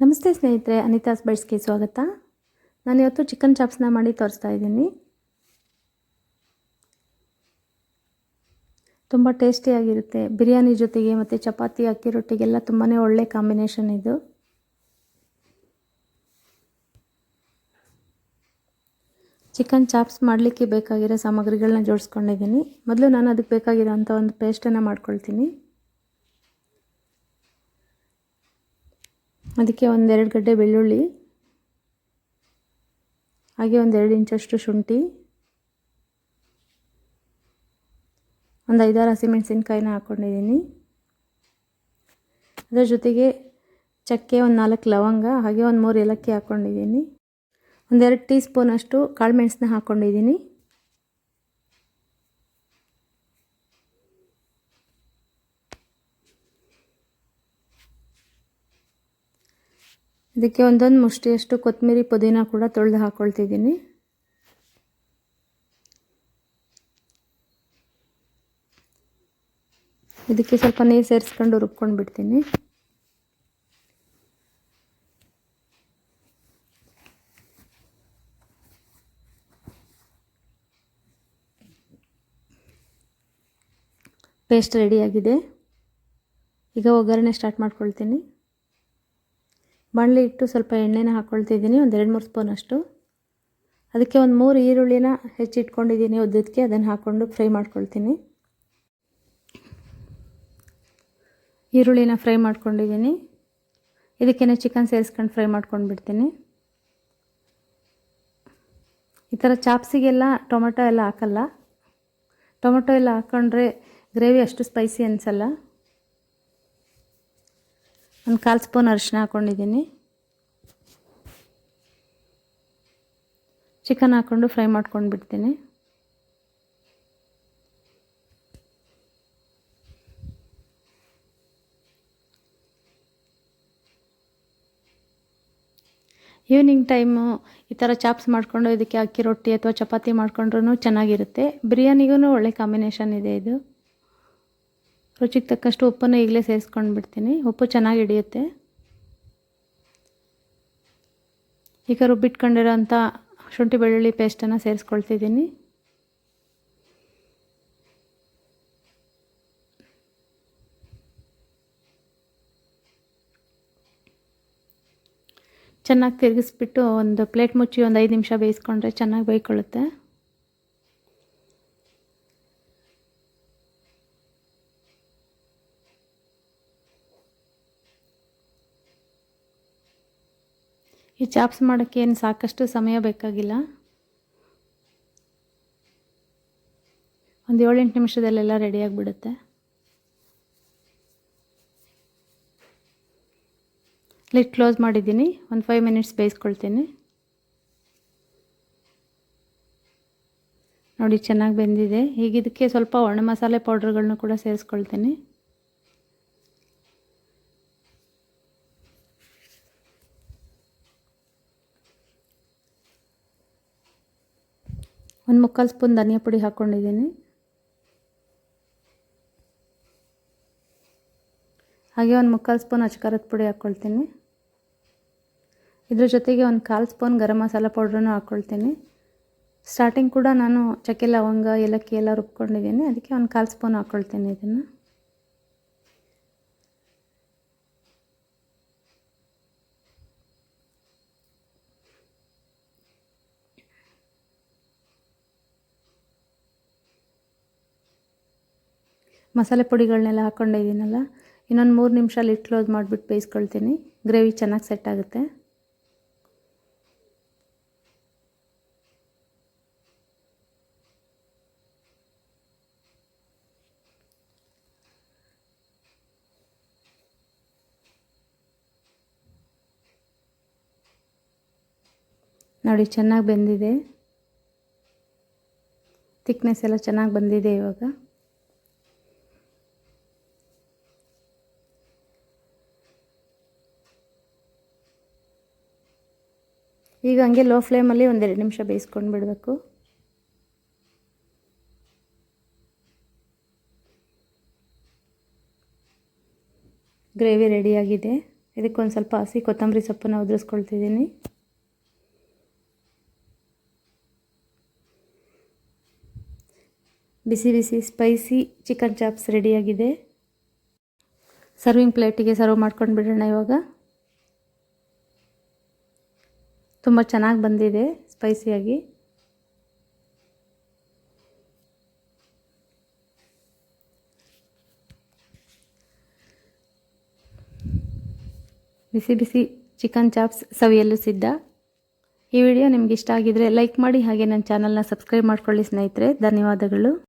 ನಮಸ್ತೆ ಸ್ನೇಹಿತರೆ ಅನಿತಾಸ್ ಬೈಟ್ಸ್ಗೆ ಸ್ವಾಗತ. ನಾನು ಇವತ್ತು ಚಿಕನ್ ಚಾಪ್ಸ್ನ ಮಾಡಿ ತೋರಿಸ್ತಾ ಇದ್ದೀನಿ. ತುಂಬ ಟೇಸ್ಟಿಯಾಗಿರುತ್ತೆ ಬಿರಿಯಾನಿ ಜೊತೆಗೆ ಮತ್ತು ಚಪಾತಿ, ಅಕ್ಕಿ ರೊಟ್ಟಿಗೆಲ್ಲ ತುಂಬಾ ಒಳ್ಳೆ ಕಾಂಬಿನೇಷನ್ ಇದು. ಚಿಕನ್ ಚಾಪ್ಸ್ ಮಾಡಲಿಕ್ಕೆ ಬೇಕಾಗಿರೋ ಸಾಮಗ್ರಿಗಳನ್ನ ಜೋಡಿಸ್ಕೊಂಡಿದ್ದೀನಿ. ಮೊದಲು ನಾನು ಅದಕ್ಕೆ ಬೇಕಾಗಿರೋಂಥ ಒಂದು ಪೇಸ್ಟನ್ನು ಮಾಡ್ಕೊಳ್ತೀನಿ. ಅದಕ್ಕೆ ಒಂದೆರಡು ಗಡ್ಡೆ ಬೆಳ್ಳುಳ್ಳಿ, ಹಾಗೆ ಒಂದೆರಡು ಇಂಚಷ್ಟು ಶುಂಠಿ, ಒಂದು ಐದಾರು ಹಸಿಮೆಣಸಿನ್ಕಾಯಿನ ಹಾಕ್ಕೊಂಡಿದ್ದೀನಿ ಅದರ ಜೊತೆಗೆ ಚಕ್ಕೆ ಒಂದು ನಾಲ್ಕು ಲವಂಗ, ಹಾಗೆ ಒಂದು ಮೂರು ಏಲಕ್ಕಿ ಹಾಕ್ಕೊಂಡಿದ್ದೀನಿ ಒಂದೆರಡು ಟೀ ಸ್ಪೂನಷ್ಟು ಕಾಳು ಮೆಣಸನ್ನ ಹಾಕ್ಕೊಂಡಿದ್ದೀನಿ ಇದಕ್ಕೆ ಒಂದೊಂದು ಮುಷ್ಟಿಯಷ್ಟು ಕೊತ್ತಂಬರಿ ಪುದೀನ ಕೂಡ ತೊಳೆದು ಹಾಕ್ಕೊಳ್ತಿದ್ದೀನಿ ಇದಕ್ಕೆ ಸ್ವಲ್ಪ ನೀರು ಸೇರಿಸ್ಕೊಂಡು ರುಬ್ಕೊಂಡು ಬಿಡ್ತೀನಿ. ಪೇಸ್ಟ್ ರೆಡಿಯಾಗಿದೆ ಈಗ ಒಗ್ಗರಣೆ ಸ್ಟಾರ್ಟ್ ಮಾಡ್ಕೊಳ್ತೀನಿ. ಬಾಣಲಿ ಇಟ್ಟು ಸ್ವಲ್ಪ ಎಣ್ಣೆನ ಹಾಕ್ಕೊಳ್ತಿದ್ದೀನಿ ಒಂದು ಎರಡು ಮೂರು ಸ್ಪೂನ್ ಅಷ್ಟು. ಅದಕ್ಕೆ ಒಂದು ಮೂರು ಈರುಳ್ಳಿನ ಹೆಚ್ಚಿಟ್ಕೊಂಡಿದ್ದೀನಿ ಉದ್ದಕ್ಕೆ ಅದನ್ನು ಹಾಕ್ಕೊಂಡು ಫ್ರೈ ಮಾಡ್ಕೊಳ್ತೀನಿ. ಈರುಳ್ಳಿನ ಫ್ರೈ ಮಾಡ್ಕೊಂಡಿದ್ದೀನಿ. ಇದಕ್ಕೇನೆ ಚಿಕನ್ ಸೇರಿಸ್ಕೊಂಡು ಫ್ರೈ ಮಾಡ್ಕೊಂಡು ಬಿಡ್ತೀನಿ ಈ ಥರ ಚಾಪ್ಸಿಗೆಲ್ಲ ಟೊಮೆಟೊ ಎಲ್ಲ ಹಾಕಲ್ಲ. ಟೊಮೆಟೊ ಎಲ್ಲ ಹಾಕ್ಕೊಂಡ್ರೆ ಗ್ರೇವಿ ಅಷ್ಟು ಸ್ಪೈಸಿ ಅನಿಸಲ್ಲ. ಒಂದು ಕಾಲು ಸ್ಪೂನ್ ಅರಿಶಿನ ಹಾಕ್ಕೊಂಡಿದ್ದೀನಿ. ಚಿಕನ್ ಹಾಕ್ಕೊಂಡು ಫ್ರೈ ಮಾಡ್ಕೊಂಡು ಬಿಡ್ತೀನಿ ಈವ್ನಿಂಗ್ ಟೈಮು ಈ ಥರ ಚಾಪ್ಸ್ ಮಾಡಿಕೊಂಡು ಇದಕ್ಕೆ ಅಕ್ಕಿ ರೊಟ್ಟಿ ಅಥವಾ ಚಪಾತಿ ಮಾಡ್ಕೊಂಡ್ರೂ ಚೆನ್ನಾಗಿರುತ್ತೆ. ಬಿರಿಯಾನಿಗೂ ಒಳ್ಳೆ ಕಾಂಬಿನೇಷನ್ ಇದೆ ಇದು. ರುಚಿಗೆ ತಕ್ಕಷ್ಟು ಉಪ್ಪನ್ನು ಈಗಲೇ ಸೇರಿಸ್ಕೊಂಡು ಬಿಡ್ತೀನಿ ಉಪ್ಪು ಚೆನ್ನಾಗಿ ಹಿಡಿಯುತ್ತೆ. ಈಗ ರುಬ್ಬಿಟ್ಕೊಂಡಿರೋಂಥ ಶುಂಠಿ ಬೆಳ್ಳುಳ್ಳಿ ಪೇಸ್ಟನ್ನು ಸೇರಿಸ್ಕೊಳ್ತಿದ್ದೀನಿ. ಚೆನ್ನಾಗಿ ತಿರುಗಿಸ್ಬಿಟ್ಟು ಒಂದು ಪ್ಲೇಟ್ ಮುಚ್ಚಿ ಒಂದು ಐದು ನಿಮಿಷ ಬೇಯಿಸ್ಕೊಂಡ್ರೆ ಚೆನ್ನಾಗಿ ಬೇಯ್ಕೊಳ್ಳುತ್ತೆ. ಈ ಚಾಪ್ಸ್ ಮಾಡೋಕ್ಕೆ ಏನು ಸಾಕಷ್ಟು ಸಮಯ ಬೇಕಾಗಿಲ್ಲ. ಒಂದು ಏಳೆಂಟು ನಿಮಿಷದಲ್ಲೆಲ್ಲ ರೆಡಿಯಾಗಿಬಿಡುತ್ತೆ ಲಿಟ್ ಕ್ಲೋಸ್ ಮಾಡಿದ್ದೀನಿ. ಒಂದು ಫೈವ್ ಮಿನಿಟ್ಸ್ ಬೇಯಿಸ್ಕೊಳ್ತೀನಿ. ನೋಡಿ, ಚೆನ್ನಾಗಿ ಬೆಂದಿದೆ. ಈಗ ಇದಕ್ಕೆ ಸ್ವಲ್ಪ ಒಣ ಮಸಾಲೆ ಪೌಡ್ರ್ಗಳನ್ನ ಕೂಡ ಸೇರಿಸ್ಕೊಳ್ತೀನಿ. ಒಂದು ಮುಕ್ಕಾಲು ಸ್ಪೂನ್ ಧನಿಯಾ ಪುಡಿ ಹಾಕ್ಕೊಂಡಿದ್ದೀನಿ ಹಾಗೆ ಒಂದು ಮುಕ್ಕಾಲು ಸ್ಪೂನ್ ಅಚ್ಕಾರದ ಪುಡಿ ಹಾಕ್ಕೊಳ್ತೀನಿ ಇದ್ರ ಜೊತೆಗೆ ಒಂದು ಕಾಲು ಸ್ಪೂನ್ ಗರಂ ಮಸಾಲ ಪೌಡ್ರನ್ನು ಹಾಕ್ಕೊಳ್ತೀನಿ ಸ್ಟಾರ್ಟಿಂಗ್ ಕೂಡ ನಾನು ಚಕ್ಕೆ ಲವಂಗ, ಏಲಕ್ಕಿ ಎಲ್ಲ ರುಬ್ಕೊಂಡಿದ್ದೀನಿ. ಅದಕ್ಕೆ ಒಂದು ಕಾಲು ಸ್ಪೂನ್ ಹಾಕ್ಕೊಳ್ತೀನಿ ಇದನ್ನು. ಮಸಾಲೆ ಪುಡಿಗಳನ್ನೆಲ್ಲ ಹಾಕ್ಕೊಂಡಿದ್ದೀನಲ್ಲ, ಇನ್ನೊಂದು ಮೂರು ನಿಮಿಷ ಲಿಟ್ ಕ್ಲೋಸ್ ಮಾಡಿಬಿಟ್ಟು ಬೇಯಿಸ್ಕೊಳ್ತೀನಿ. ಗ್ರೇವಿ ಚೆನ್ನಾಗಿ ಸೆಟ್ ಆಗುತ್ತೆ. ನೋಡಿ, ಚೆನ್ನಾಗಿ ಬೆಂದಿದೆ. ತಿಕ್ನೆಸ್ ಎಲ್ಲ ಚೆನ್ನಾಗಿ ಬಂದಿದೆ ಇವಾಗ. ಈಗ ಹಂಗೆ ಲೋ ಫ್ಲೇಮಲ್ಲಿ ಒಂದೆರಡು ನಿಮಿಷ ಬೇಯಿಸ್ಕೊಂಡು ಬಿಡಬೇಕು. ಗ್ರೇವಿ ರೆಡಿಯಾಗಿದೆ ಇದಕ್ಕೊಂದು ಸ್ವಲ್ಪ ಹಸಿ ಕೊತ್ತಂಬರಿ ಸೊಪ್ಪನ್ನು ಉದುರಿಸ್ಕೊಳ್ತಿದ್ದೀನಿ. ಬಿಸಿ ಬಿಸಿ ಸ್ಪೈಸಿ ಚಿಕನ್ ಚಾಪ್ಸ್ ರೆಡಿಯಾಗಿದೆ ಸರ್ವಿಂಗ್ ಪ್ಲೇಟಿಗೆ ಸರ್ವ್ ಮಾಡ್ಕೊಂಡು ಬಿಡೋಣ ಇವಾಗ. ತುಂಬ ಚೆನ್ನಾಗಿ ಬಂದಿದೆ ಸ್ಪೈಸಿಯಾಗಿ ಬಿಸಿ ಬಿಸಿ ಚಿಕನ್ ಚಾಪ್ಸ್ ಸವಿಯಲು ಸಿದ್ಧ. ಈ ವಿಡಿಯೋ ನಿಮ್ಗೆ ಇಷ್ಟ ಆಗಿದರೆ ಲೈಕ್ ಮಾಡಿ ಹಾಗೆ ನನ್ನ ಚಾನಲ್ನ ಸಬ್ಸ್ಕ್ರೈಬ್ ಮಾಡ್ಕೊಳ್ಳಿ ಸ್ನೇಹಿತರೆ. ಧನ್ಯವಾದಗಳು.